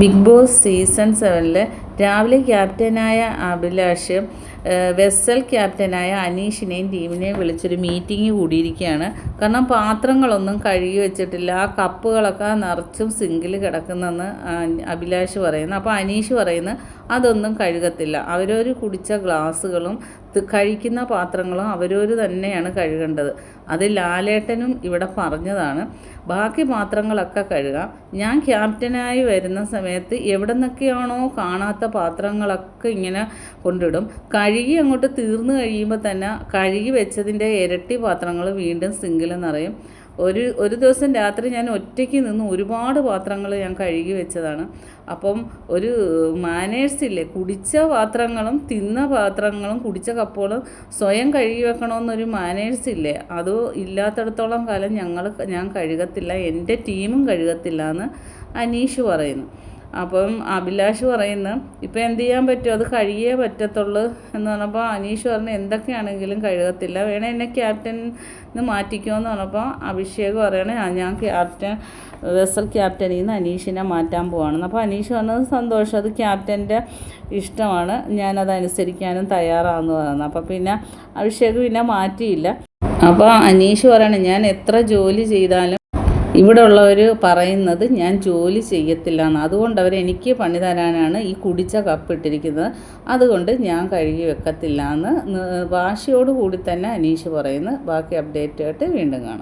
Big boss season സെവനിൽ രാവിലെ ക്യാപ്റ്റനായ അഭിലാഷ് വെസൽ ക്യാപ്റ്റനായ അനീഷിനെയും ടീമിനെയും വിളിച്ചൊരു മീറ്റിംഗ് കൂടിയിരിക്കുകയാണ്. കാരണം പാത്രങ്ങളൊന്നും കഴുകി വെച്ചിട്ടില്ല ആ കപ്പുകളൊക്കെ നിറച്ചും സിങ്കിൽ കിടക്കുന്നെന്ന് അഭിലാഷ് പറയുന്നു. അപ്പോൾ അനീഷ് പറയുന്നു അതൊന്നും കഴുകത്തില്ല. അവരവർ കുടിച്ച ഗ്ലാസ്സുകളും കഴിക്കുന്ന പാത്രങ്ങളും അവരവർ തന്നെയാണ് കഴുകേണ്ടത്. അത് ലാലേട്ടനും ഇവിടെ പറഞ്ഞതാണ്. ബാക്കി പാത്രങ്ങളൊക്കെ കഴുകാം. ഞാൻ ക്യാപ്റ്റനായി വരുന്ന സമയത്ത് എവിടെ നിന്നൊക്കെയാണോ കാണാത്ത പാത്രങ്ങളൊക്കെ ഇങ്ങനെ കൊണ്ടിടും. കഴുകി അങ്ങോട്ട് തീർന്നു കഴിയുമ്പോൾ തന്നെ കഴുകി വെച്ചതിന്റെ ഇരട്ടി പാത്രങ്ങൾ വീണ്ടും സിങ്കിൽ നിറയും. ഒരു ഒരു ദിവസം രാത്രി ഞാൻ ഒറ്റയ്ക്ക് നിന്ന് ഒരുപാട് പാത്രങ്ങൾ ഞാൻ കഴുകി വെച്ചതാണ്. അപ്പം ഒരു മാനേഴ്സ് ഇല്ലേ? കുടിച്ച പാത്രങ്ങളും തിന്ന പാത്രങ്ങളും കുടിച്ച കപ്പുകളും സ്വയം കഴുകി വെക്കണമെന്നൊരു മാനേഴ്സ് ഇല്ലേ? അത് ഇല്ലാത്തടത്തോളം കാലം ഞങ്ങൾ ഞാൻ കഴുകത്തില്ല എന്റെ ടീമും കഴുകത്തില്ല എന്ന് അനീഷ് പറയുന്നു. അപ്പം അഭിലാഷ് പറയുന്ന ഇപ്പം എന്ത് ചെയ്യാൻ പറ്റും? അത് കഴുകിയേ പറ്റത്തുള്ളൂ. എന്ന് പറഞ്ഞപ്പോൾ അനീഷ് പറഞ്ഞു എന്തൊക്കെയാണെങ്കിലും കഴുകത്തില്ല. വേണേ എന്നെ ക്യാപ്റ്റൻ എന്ന് മാറ്റിക്കോ എന്ന് പറഞ്ഞപ്പോൾ അഭിഷേക് പറയണേ "ആ, ഞാൻ ക്യാപ്റ്റൻ വെസൽ ക്യാപ്റ്റനിൽ നിന്ന് അനീഷിനെ മാറ്റാൻ പോവാണെന്ന്. അപ്പോൾ അനീഷ് പറഞ്ഞത് സന്തോഷം അത് ക്യാപ്റ്റന്റെ ഇഷ്ടമാണ്. ഞാനത് അനുസരിക്കാനും തയ്യാറാണെന്ന് പറയുന്നത് അപ്പോൾ പിന്നെ അഭിഷേക് പിന്നെ മാറ്റിയില്ല. അപ്പോൾ അനീഷ് പറയണേ ഞാൻ എത്ര ജോലി ചെയ്താലും ഇവിടെ ഉള്ളവർ പറയുന്നത് ഞാൻ ജോലി ചെയ്യത്തില്ല എന്ന് അതുകൊണ്ട് അവർ എനിക്ക് പണി തരാനാണ് ഈ കുടിച്ച കപ്പ് ഇട്ടിരിക്കുന്നത് അതുകൊണ്ട് ഞാൻ കഴുകി വെക്കത്തില്ല എന്ന് വാശിയോട് കൂടി തന്നെ അനീഷ് പറയുന്നു. ബാക്കി അപ്ഡേറ്റായിട്ട് വീണ്ടും കാണാം.